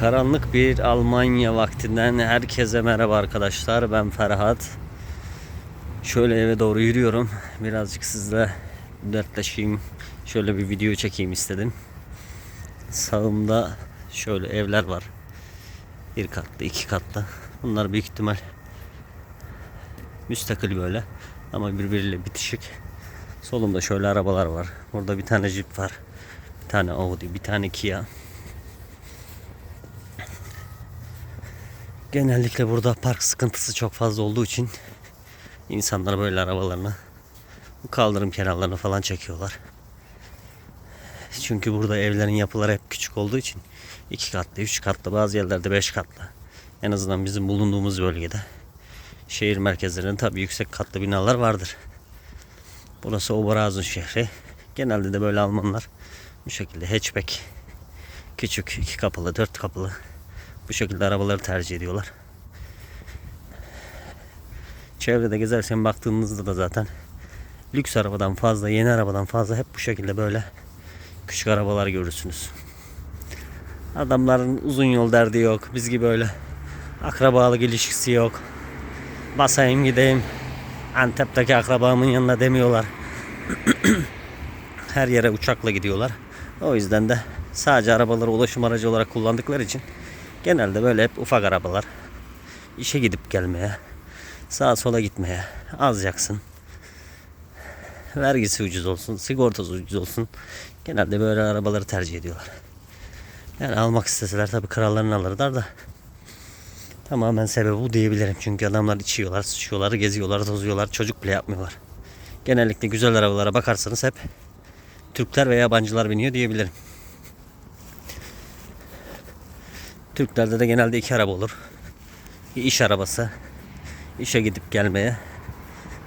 Karanlık bir Almanya vaktinden herkese merhaba arkadaşlar. Ben Ferhat. Şöyle eve doğru yürüyorum. Birazcık sizle dertleşeyim. Şöyle bir video çekeyim istedim. Sağımda şöyle evler var. Bir katlı, iki katlı. Bunlar büyük ihtimal müstakil böyle. Ama birbiriyle bitişik. Solumda şöyle arabalar var. Burada bir tane Jeep var. Bir tane Audi, bir tane Kia. Genellikle burada park sıkıntısı çok fazla olduğu için insanlar böyle arabalarını bu kaldırım kenarlarına falan çekiyorlar. Çünkü burada evlerin yapıları hep küçük olduğu için iki katlı, üç katlı, bazı yerlerde beş katlı. En azından bizim bulunduğumuz bölgede şehir merkezlerinde tabii yüksek katlı binalar vardır. Burası Oberazun şehri. Genelde de böyle Almanlar bu şekilde hatchback küçük iki kapılı, dört kapılı bu şekilde arabaları tercih ediyorlar. Çevrede gezerken baktığınızda da zaten lüks arabadan fazla, yeni arabadan fazla hep bu şekilde böyle küçük arabalar görürsünüz. Adamların uzun yol derdi yok. Biz gibi öyle akrabalık ilişkisi yok. Basayım gideyim Antep'teki akrabamın yanına demiyorlar. Her yere uçakla gidiyorlar. O yüzden de sadece arabaları ulaşım aracı olarak kullandıkları için genelde böyle hep ufak arabalar. İşe gidip gelmeye, sağa sola gitmeye az yaksın. Vergisi ucuz olsun, sigortası ucuz olsun. Genelde böyle arabaları tercih ediyorlar. Yani almak isteseler tabii krallarını alırlar da tamamen sebebi bu diyebilirim. Çünkü adamlar içiyorlar, sıçıyorlar, geziyorlar, tozuyorlar, çocuk bile yapmıyorlar. Genellikle güzel arabalara bakarsanız hep Türkler ve yabancılar biniyor diyebilirim. Türklerde de genelde iki araba olur. Bir iş arabası. işe gidip gelmeye.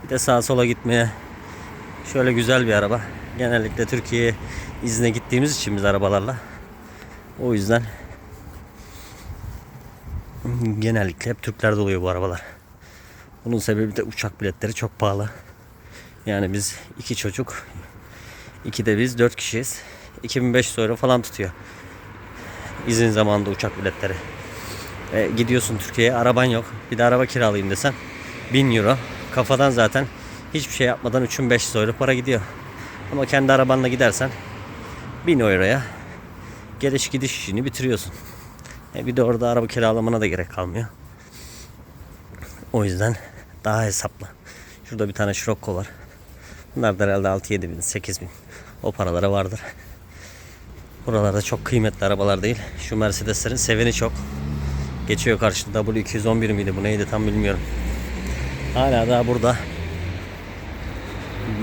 Bir de sağa sola gitmeye. Şöyle güzel bir araba. Genellikle Türkiye'ye izne gittiğimiz için biz arabalarla. O yüzden genellikle hep Türklerde oluyor bu arabalar. Bunun sebebi de uçak biletleri çok pahalı. Yani biz iki çocuk, iki de biz dört kişiyiz. 2500 euro falan tutuyor. İzin zamanında uçak biletleri. E, gidiyorsun Türkiye'ye araban yok. Bir de araba kiralayayım desen 1000 euro. Kafadan zaten hiçbir şey yapmadan 3500 euro para gidiyor. Ama kendi arabanla gidersen 1000 euroya geliş gidiş işini bitiriyorsun. E, bir de orada araba kiralamana da gerek kalmıyor. O yüzden daha hesaplı. Şurada bir tane Scirocco var. Bunlar da herhalde 6-7 bin, 8 bin. O paralara vardır. Buralarda çok kıymetli arabalar değil. Şu Mercedeslerin seveni çok. Geçiyor karşıda W211 miydi bu neydi tam bilmiyorum. Hala daha burada.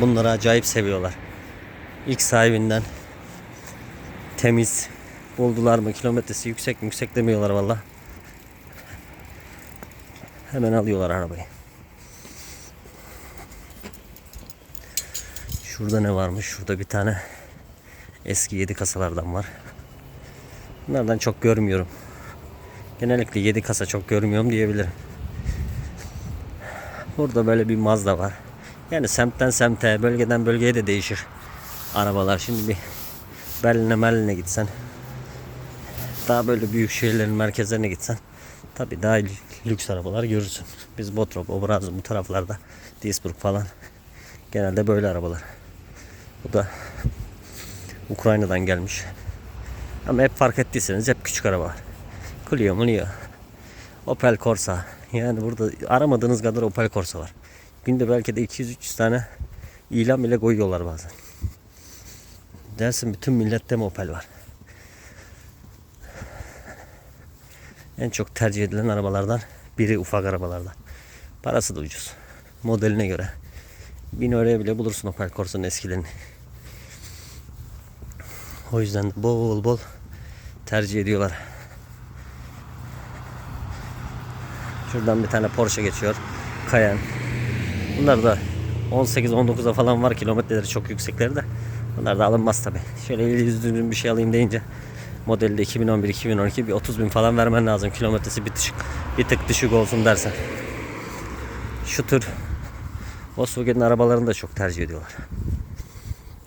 Bunları acayip seviyorlar. İlk sahibinden temiz buldular mı kilometresi yüksek yüksek demiyorlar valla. Hemen alıyorlar arabayı. Şurada ne varmış? Şurada bir tane eski 7 kasalardan var. Bunlardan çok görmüyorum. Genellikle 7 kasa çok görmüyorum diyebilirim. Burada böyle bir Mazda var. Yani semtten semte, bölgeden bölgeye de değişir arabalar. Şimdi bir Berlin'e Merlin'e gitsen daha böyle büyük şehirlerin merkezlerine gitsen tabi daha lüks arabalar görürsün. Biz Bottrop, Oberazun bu taraflarda Duisburg falan genelde böyle arabalar. Bu da Ukrayna'dan gelmiş. Ama hep fark ettiyseniz hep küçük arabalar. Clio, Clio. Opel Corsa. Yani burada aramadığınız kadar Opel Corsa var. Günde belki de 200-300 tane ilan bile koyuyorlar bazen. Dersin bütün millette mi Opel var? En çok tercih edilen arabalardan biri ufak arabalardan. Parası da ucuz. Modeline göre. Bin euroya bile bulursun Opel Corsa'nın eskilerini. O yüzden de bol bol tercih ediyorlar. Şuradan bir tane Porsche geçiyor. Cayenne. Bunlar da 18-19'a falan var kilometreleri çok yüksekleri de. Bunlar da alınmaz tabi. Şöyle yüz düzgün bir şey alayım deyince modelde 2011-2012 bir 30 bin falan vermen lazım. Kilometresi bir, düşük, bir tık düşük olsun dersen. Şu tür Volkswagen arabalarını da çok tercih ediyorlar.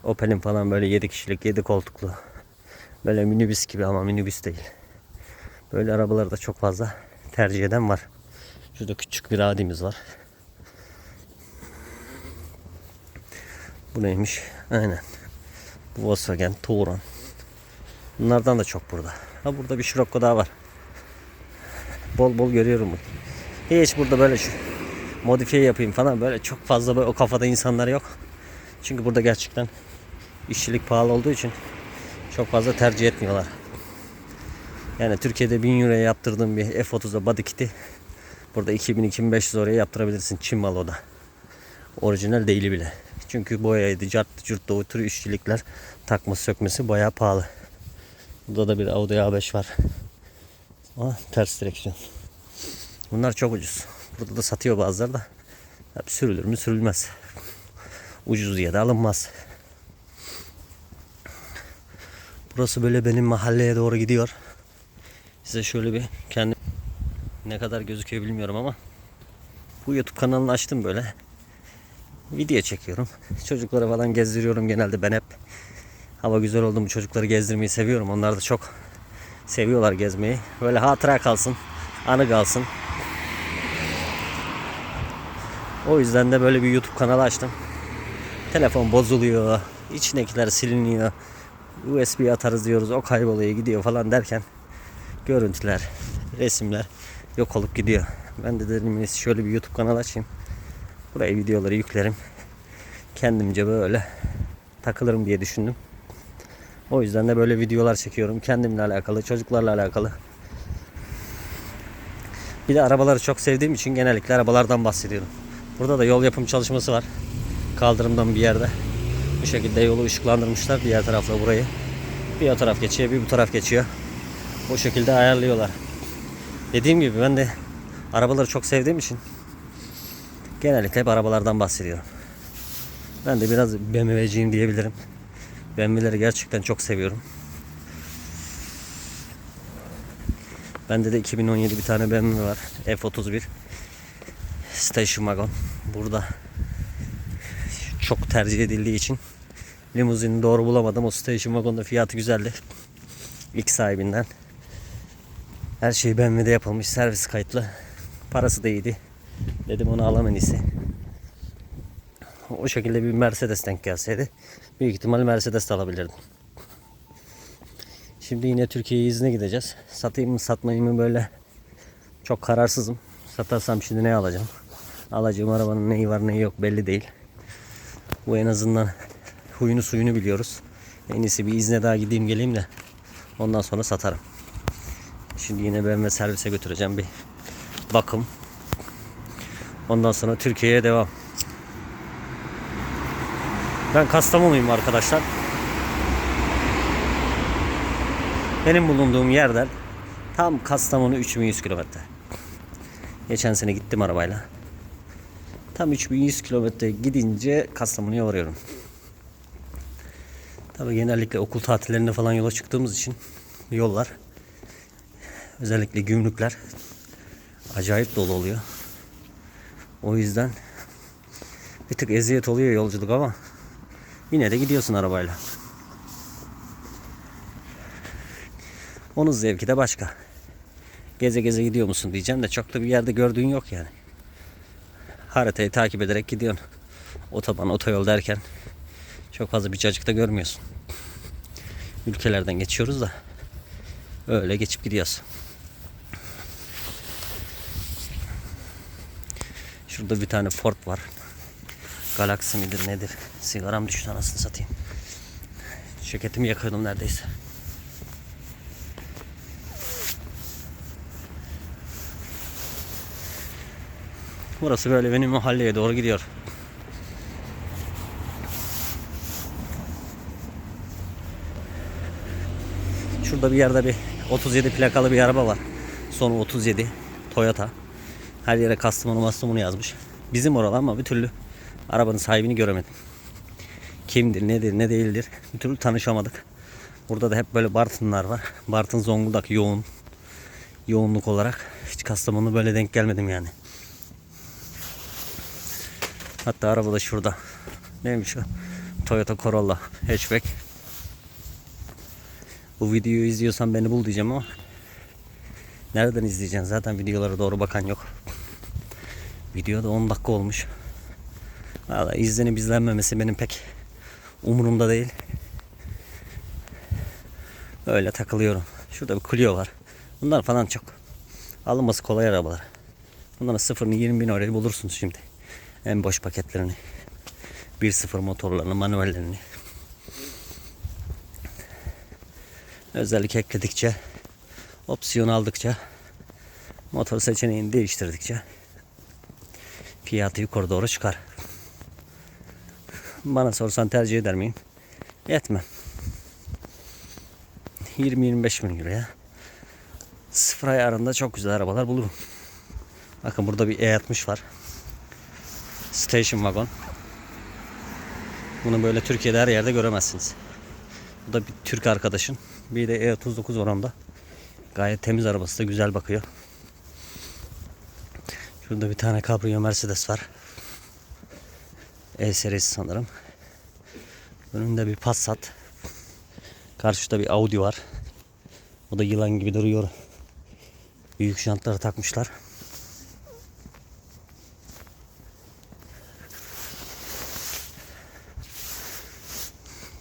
Opel'in falan böyle 7 kişilik 7 koltuklu. Böyle minibüs gibi ama minibüs değil. Böyle arabaları da çok fazla tercih eden var. Şurada küçük bir adimiz var. Bu neymiş? Aynen. Bu Volkswagen Touran. Bunlardan da çok burada. Ha burada bir Scirocco daha var. Bol bol görüyorum bunu. Hiç burada böyle şu modifiye yapayım falan böyle çok fazla böyle o kafada insanlar yok. Çünkü burada gerçekten işçilik pahalı olduğu için çok fazla tercih etmiyorlar. Yani Türkiye'de 1000 euroya yaptırdığım bir F30'a body kit'i burada 2000-2500 oraya yaptırabilirsin Çin malı o da. Orijinal değil bile. Çünkü boyaydı, cart, cürt o tür işçilikler takması sökmesi bayağı pahalı. Burada da bir Audi A5 var. Ama ters direksiyon. Bunlar çok ucuz. Burada da satıyor bazıları da. Tabii sürülür mü sürülmez. Ucuz diye de alınmaz. Burası böyle benim mahalleye doğru gidiyor. Size şöyle bir kendi ne kadar gözüküyor bilmiyorum ama bu YouTube kanalını açtım böyle. Video çekiyorum. Çocuklara falan gezdiriyorum genelde ben hep. Hava güzel oldu mu çocukları gezdirmeyi seviyorum. Onlar da çok seviyorlar gezmeyi. Böyle hatıra kalsın, anı kalsın. O yüzden de böyle bir YouTube kanalı açtım. Telefon bozuluyor, içindekiler siliniyor. USB atarız diyoruz, o kayboluyor gidiyor falan derken görüntüler, resimler yok olup gidiyor. Ben de dedim şöyle bir YouTube kanal açayım. Buraya videoları yüklerim. Kendimce böyle takılırım diye düşündüm. O yüzden de böyle videolar çekiyorum. Kendimle alakalı, çocuklarla alakalı. Bir de arabaları çok sevdiğim için genellikle arabalardan bahsediyorum. Burada da yol yapım çalışması var. Kaldırımdan bir yerde. Bu şekilde yolu ışıklandırmışlar diğer tarafla burayı. Bir o taraf geçiyor, bir bu taraf geçiyor. O şekilde ayarlıyorlar. Dediğim gibi ben de arabaları çok sevdiğim için genellikle hep arabalardan bahsediyorum. Ben de biraz BMW'ciyim diyebilirim. BMW'leri gerçekten çok seviyorum. Bende de 2017 bir tane BMW var. F31. Station Wagon. Burada çok tercih edildiği için limuzini doğru bulamadım. O Station Wagon'da fiyatı güzeldi. İlk sahibinden. Her şey BMW'de yapılmış. Servis kayıtlı. Parası da iyiydi. Dedim onu alam en iyisi. O şekilde bir Mercedes denk gelseydi büyük ihtimal Mercedes de alabilirdim. Şimdi yine Türkiye izine gideceğiz. Satayım mı satmayayım mı böyle çok kararsızım. Satarsam şimdi ne alacağım? Alacağım arabanın neyi var neyi yok belli değil. Bu en azından huyunu suyunu biliyoruz. En iyisi bir izne daha gideyim geleyim de ondan sonra satarım. Şimdi yine BMW servise götüreceğim bir bakım. Ondan sonra Türkiye'ye devam. Ben Kastamonuyum arkadaşlar. Benim bulunduğum yerden tam Kastamonu 3100 kilometre. Geçen sene gittim arabayla. Tam 3100 kilometre gidince Kastamonu'ya varıyorum. Tabii genellikle okul tatillerinde falan yola çıktığımız için yollar özellikle gümrükler acayip dolu oluyor. O yüzden bir tık eziyet oluyor yolculuk ama yine de gidiyorsun arabayla. Onun zevki de başka. Geze geze gidiyor musun diyeceğim de çok da bir yerde gördüğün yok yani. Haritayı takip ederek gidiyorsun. Otoban, otoyol derken çok fazla bir cacık da görmüyorsun. Ülkelerden geçiyoruz da öyle geçip gidiyoruz. Şurada bir tane Ford var. Galaxy midir nedir? Sigaram düştü anasını satayım. Şirketimi yakıyordum neredeyse. Burası böyle benim mahalleye doğru gidiyor. Şurada bir yerde bir 37 plakalı bir araba var. Sonu 37 Toyota. Her yere Kastamonu Mastamonu yazmış. Bizim oralı ama bir türlü arabanın sahibini göremedim. Kimdir, nedir, ne değildir bir türlü tanışamadık. Burada da hep böyle Bartınlar var. Bartın Zonguldak yoğun. Yoğunluk olarak hiç Kastamonu böyle denk gelmedim yani. Hatta araba da şurada. Neymiş o? Toyota Corolla hatchback. Bu videoyu izliyorsan beni bul diyeceğim ama Nereden izleyeceksin? Zaten videolara doğru bakan yok. Videoda 10 dakika olmuş. Valla izlenip izlenmemesi benim pek umurumda değil. Öyle takılıyorum. Şurada bir Clio var. Bunlar falan çok. Alınması kolay arabalar. Bunların sıfırını 20 bin oraya bulursunuz şimdi. En boş paketlerini. 1.0 motorlarını, manuellerini. Özellik ekledikçe, opsiyon aldıkça, motor seçeneğini değiştirdikçe fiyatı yukarı doğru çıkar. Bana sorsan tercih eder miyim? Etmem. 20-25 bin liraya sıfır ayarında çok güzel arabalar bulurum. Bakın burada bir E60 var. Station wagon. Bunu böyle Türkiye'de her yerde göremezsiniz. Bu da bir Türk arkadaşın. Bir de E39 var onda. Gayet temiz arabası da güzel bakıyor. Şurada bir tane Cabrio Mercedes var. E serisi sanırım. Önünde bir Passat. Karşıda bir Audi var. O da yılan gibi duruyor. Büyük jantları takmışlar.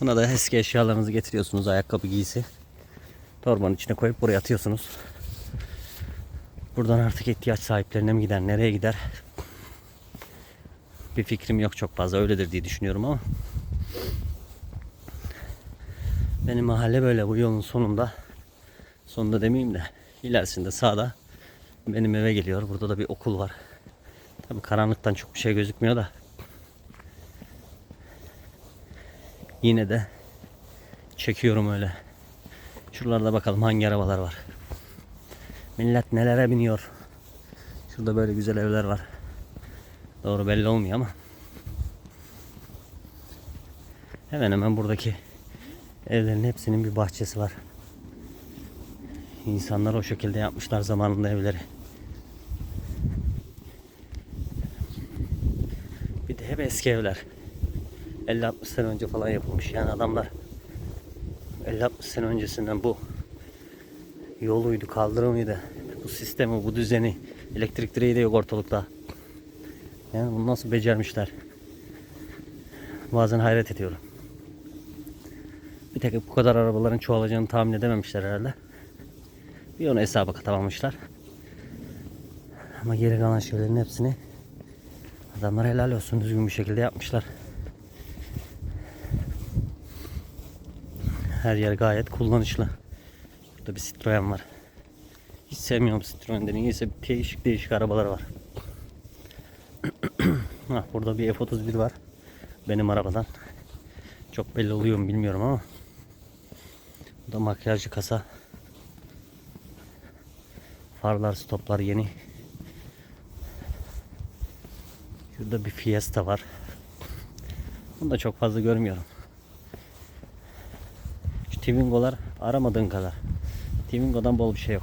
Buna da eski eşyalarınızı getiriyorsunuz. Ayakkabı giysi. Torbanın içine koyup buraya atıyorsunuz. Buradan artık ihtiyaç sahiplerine mi gider, nereye gider? Bir fikrim yok çok fazla. Öyledir diye düşünüyorum ama. Benim mahalle böyle bu yolun sonunda. Sonunda demeyeyim de ilerisinde sağda benim eve geliyor. Burada da bir okul var. Tabii karanlıktan çok bir şey gözükmüyor da. Yine de çekiyorum öyle. Şuralarda bakalım hangi arabalar var. Millet nelere biniyor. Şurada böyle güzel evler var. Doğru belli olmuyor ama. Hemen hemen buradaki evlerin hepsinin bir bahçesi var. İnsanlar o şekilde yapmışlar zamanında evleri. Bir de hep eski evler. 50-60 sene önce falan yapılmış. Yani adamlar 50-60 sene öncesinden bu yoluydu, kaldırımıydı. Bu sistemi, bu düzeni, elektrik direği de yok ortalıkta. Yani bunu nasıl becermişler? Bazen hayret ediyorum. Bir tek bu kadar arabaların çoğalacağını tahmin edememişler herhalde. Bir onu hesaba katamamışlar. Ama geri kalan şeylerin hepsini adamlar helal olsun düzgün bir şekilde yapmışlar. Her yer gayet kullanışlı. Burada bir Citroen var. Hiç sevmiyorum Citroen'de. Niyeyse değişik değişik arabalar var. Hah, burada bir F31 var. Benim arabadan. Çok belli oluyor mu bilmiyorum ama. Bu da makyajlı kasa. Farlar, stoplar yeni. Şurada bir Fiesta var. Bunu da çok fazla görmüyorum. Twingo'lar aramadığın kadar. Twingo'dan bol bir şey yok.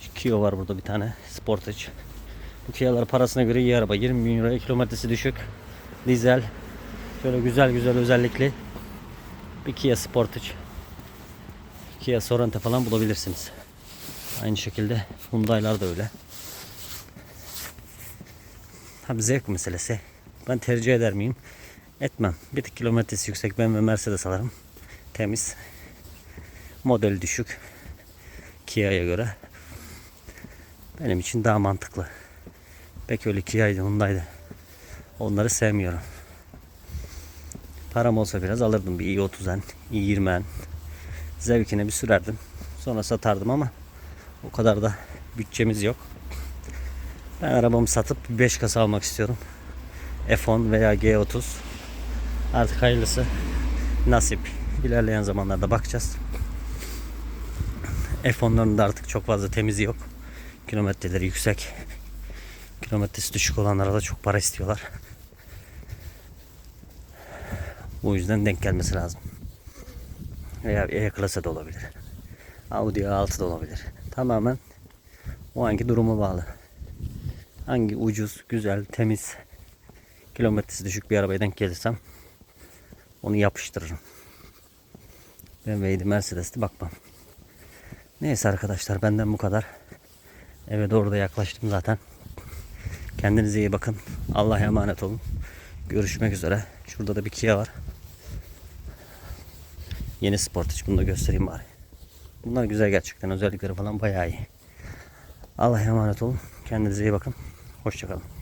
Şu Kia var burada bir tane. Sportage. Bu Kia'lar parasına göre iyi araba. 20 bin liraya kilometresi düşük. Dizel. Şöyle güzel güzel özellikli. Bir Kia Sportage. Kia Sorento falan bulabilirsiniz. Aynı şekilde Hyundai'lar da öyle. Tabi zevk meselesi. Ben tercih eder miyim? Etmem. Bir tık kilometresi yüksek ben ve Mercedes alırım. Temiz. Model düşük. Kia'ya göre. Benim için daha mantıklı. Pek öyle Kia'ydı, Hyundai'di. Onları sevmiyorum. Param olsa biraz alırdım bir i30'en, i20'en. Zevkine bir sürerdim. Sonra satardım ama o kadar da bütçemiz yok. Ben arabamı satıp 5 kasa almak istiyorum. F10 veya G30. Artık hayırlısı. Nasip. İlerleyen zamanlarda bakacağız. F10'ların da artık çok fazla temizi yok. Kilometreleri yüksek. Kilometresi düşük olanlara da çok para istiyorlar. Bu yüzden denk gelmesi lazım. Veya E-Klasa da olabilir. Audi A6 da olabilir. Tamamen o anki duruma bağlı. Hangi ucuz, güzel, temiz, kilometresi düşük bir arabaya denk gelirsem onu yapıştırırım. BMW'ydi, Mercedes'ti bakmam. Neyse arkadaşlar benden bu kadar. Eve doğru da yaklaştım zaten. Kendinize iyi bakın. Allah'a emanet olun. Görüşmek üzere. Şurada da bir Kia var. Yeni Sportage. Bunu da göstereyim bari. Bunlar güzel gerçekten. Özellikleri falan bayağı iyi. Allah'a emanet olun. Kendinize iyi bakın. Hoşçakalın.